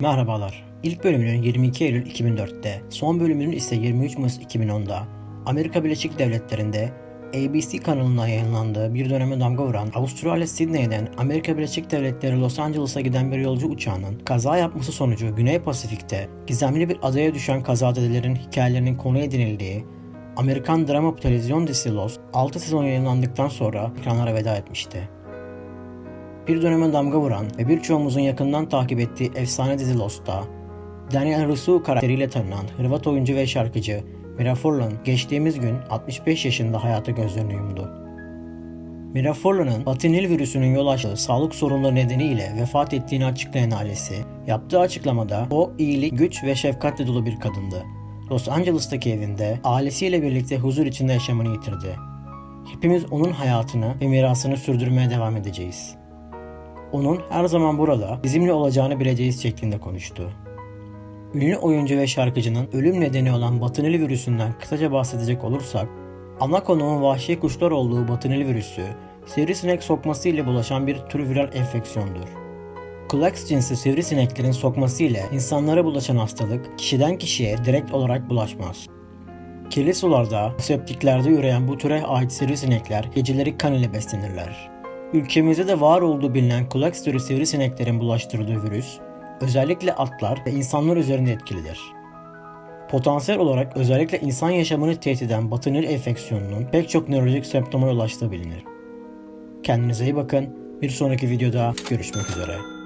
Merhabalar. İlk bölümünün 22 Eylül 2004'te, son bölümünün ise 23 Mayıs 2010'da Amerika Birleşik Devletleri'nde ABC kanalına yayınlandığı bir döneme damga vuran Avustralya Sydney'den Amerika Birleşik Devletleri Los Angeles'a giden bir yolcu uçağının kaza yapması sonucu Güney Pasifik'te gizemli bir adaya düşen kazadelerin hikayelerinin konu edinildiği Amerikan drama televizyon dizisi Lost 6 sezon yayınlandıktan sonra ekranlara veda etmişti. Bir döneme damga vuran ve birçoğumuzun yakından takip ettiği efsane dizi Lost'ta Daniel Russo karakteriyle tanınan Hırvat oyuncu ve şarkıcı Mira Furlan geçtiğimiz gün 65 yaşında hayata gözlerini yumdu. Mira Furlan'ın Batı Nil virüsünün yol açtığı sağlık sorunları nedeniyle vefat ettiğini açıklayan ailesi, yaptığı açıklamada o iyilik, güç ve şefkatle dolu bir kadındı. Los Angeles'taki evinde ailesiyle birlikte huzur içinde yaşamını yitirdi. Hepimiz onun hayatını ve mirasını sürdürmeye devam edeceğiz. Onun her zaman burada bizimle olacağını bileceğiz şeklinde konuştu. Ünlü oyuncu ve şarkıcının ölüm nedeni olan batınili virüsünden kısaca bahsedecek olursak, ana konuğun vahşi kuşlar olduğu batınili virüsü, sivrisinek sokması ile bulaşan bir tür viral enfeksiyondur. Klaks cinsi sivrisineklerin sokması ile insanlara bulaşan hastalık kişiden kişiye direkt olarak bulaşmaz. Kirli sularda, septiklerde üreyen bu türe ait sivrisinekler geceleri kan ile beslenirler. Ülkemizde de var olduğu bilinen kulak türü sivrisineklerin bulaştırdığı virüs, özellikle atlar ve insanlar üzerinde etkilidir. Potansiyel olarak özellikle insan yaşamını tehdit eden batınil enfeksiyonunun pek çok nörolojik semptoma yol bilinir. Kendinize iyi bakın. Bir sonraki videoda görüşmek üzere.